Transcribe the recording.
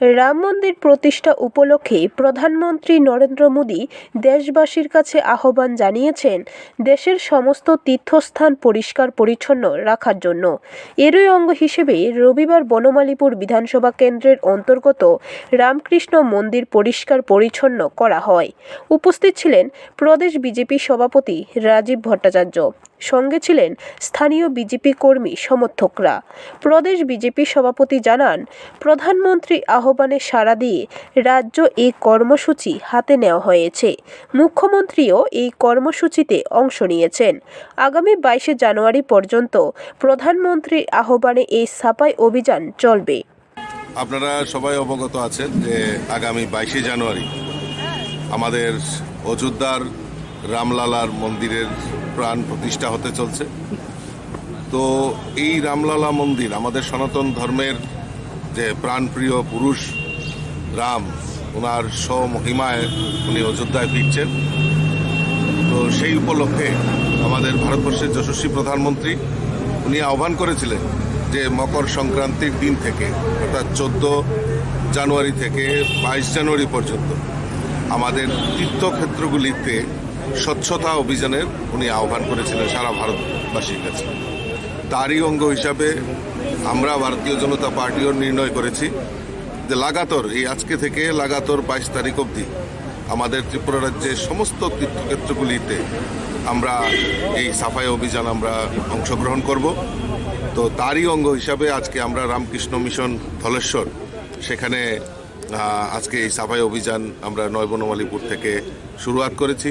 রাম মন্দির প্রতিষ্ঠা উপলক্ষে প্রধানমন্ত্রী নরেন্দ্র মোদী দেশবাসীর কাছে আহ্বান জানিয়েছেন দেশের সমস্ত তীর্থস্থান পরিষ্কার পরিচ্ছন্ন রাখার জন্য। এরই অঙ্গ হিসেবে রবিবার বনমালীপুর বিধানসভা কেন্দ্রের অন্তর্গত রামকৃষ্ণ মন্দির পরিষ্কার পরিচ্ছন্ন করা হয়। উপস্থিত ছিলেন প্রদেশ বিজেপি সভাপতি রাজীব ভট্টাচার্য। সঙ্গে ছিলেন স্থানীয় বিজেপি কর্মী সমর্থকরা। প্রদেশ বিজেপি সভাপতি জানান, প্রধানমন্ত্রী আহ্বানে সাড়া দিয়ে রাজ্য এই কর্মসূচি হাতে নেওয়া হয়েছে। মুখ্যমন্ত্রীও এই কর্মসূচিতে অংশ নিয়েছেন। আগামী বাইশে জানুয়ারি পর্যন্ত প্রধানমন্ত্রীর আহ্বানে এই সাফাই অভিযান চলবে। আপনারা সবাই অবগত আছেন যে আগামী বাইশে জানুয়ারি আমাদের অযোধ্যার রামলালার মন্দিরের প্রাণ প্রতিষ্ঠা হতে চলছে। তো এই রামলালা মন্দির আমাদের সনাতন ধর্মের যে প্রাণপ্রিয় পুরুষ রাম ওনার স্বমহিমায় উনি অযোধ্যায় ফিরছেন। তো সেই উপলক্ষে আমাদের ভারতবর্ষের যশস্বী প্রধানমন্ত্রী উনি আহ্বান করেছিলেন যে মকর সংক্রান্তির দিন থেকে, অর্থাৎ চোদ্দ জানুয়ারি থেকে বাইশ জানুয়ারি পর্যন্ত আমাদের তীর্থক্ষেত্রগুলিতে স্বচ্ছতা অভিযানের উনি আহ্বান করেছিলেন সারা ভারতবাসীর কাছে। তারই অঙ্গ হিসাবে আমরা ভারতীয় জনতা পার্টিও নির্ণয় করেছি যে লাগাতর এই আজকে থেকে লাগাতর বাইশ তারিখ অবধি আমাদের ত্রিপুরা রাজ্যের সমস্ত তীর্থক্ষেত্রগুলিতে আমরা এই সাফাই অভিযান আমরা অংশগ্রহণ করব। তো তারই অঙ্গ হিসাবে আজকে আমরা রামকৃষ্ণ মিশন ধলেশ্বর সেখানে আজকে এই সাফাই অভিযান আমরা নয়বনমালীপুর থেকে শুরুয়াত করেছি।